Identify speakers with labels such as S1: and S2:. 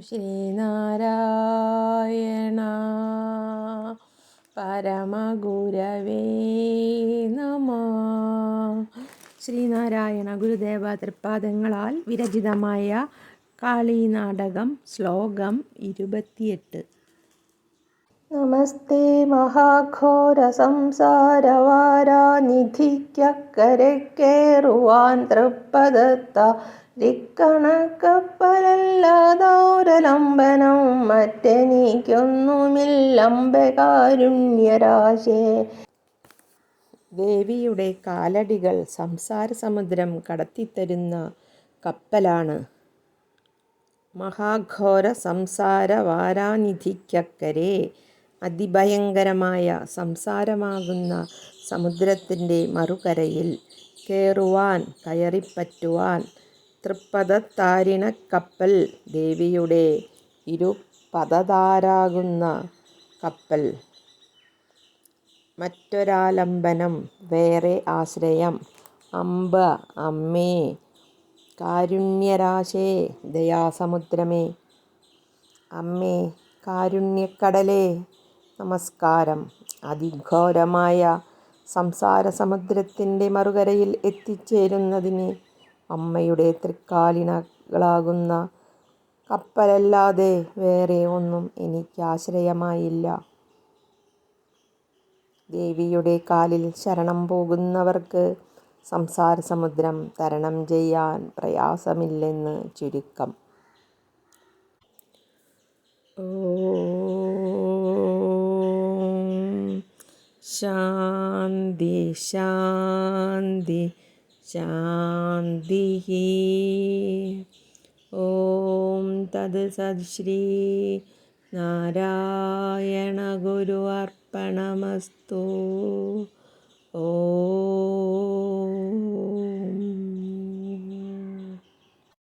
S1: ശ്രീനാരായണ. പരമഗുരവേ നമ. ശ്രീനാരായണ ഗുരുദേവ തൃപാദങ്ങളാൽ വിരചിതമായ കാളി നാടകം ശ്ലോകം ഇരുപത്തിയെട്ട്.
S2: നമസ്തേ മഹാഘോര സംസാരവാരാനിധിക്കരക്കേറുവാൻ തൃപ്പദത്ത ിക്കണക്കപ്പലല്ലാതൗരലംബനം മറ്റെനിക്കൊന്നുമില്ലംബകാരുണ്യരാശേ
S1: ദേവിയുടെ കാലടികൾ സംസാര സമുദ്രം കടത്തിത്തരുന്ന കപ്പലാണ്. മഹാഘോര സംസാര വാരാനിധിക്കക്കരെ അതിഭയങ്കരമായ സംസാരമാകുന്ന സമുദ്രത്തിന്റെ മറുകരയിൽ കയറുവാൻ കയറിപ്പറ്റുവാൻ തൃപ്പദത്താരിണക്കപ്പൽ ദേവിയുടെ ഇരുപദതാരാകുന്ന കപ്പൽ. മറ്റൊരാലംബനം വേറെ ആശ്രയം. അമ്പ അമ്മേ കാരുണ്യരാശേ ദയാസമുദ്രമേ. അമ്മേ കാരുണ്യക്കടലേ നമസ്കാരം. അതിഘോരമായ സംസാര സമുദ്രത്തിന്റെ മറുകരയിൽ എത്തിച്ചേരുന്നതിന് അമ്മയുടെ തൃക്കാലിനകളാകുന്ന കപ്പലല്ലാതെ വേറെ ഒന്നും എനിക്ക് ആശ്രയമായില്ല. ദേവിയുടെ കാലിൽ ശരണം പോകുന്നവർക്ക് സംസാര സമുദ്രം തരണം ചെയ്യാൻ പ്രയാസമില്ലെന്ന് ചുരുക്കം. ശാന്തി ശാന്തി. शान्तिः ॐ तत्सद्श्री नारायणगुरु अर्पणमस्तु ओ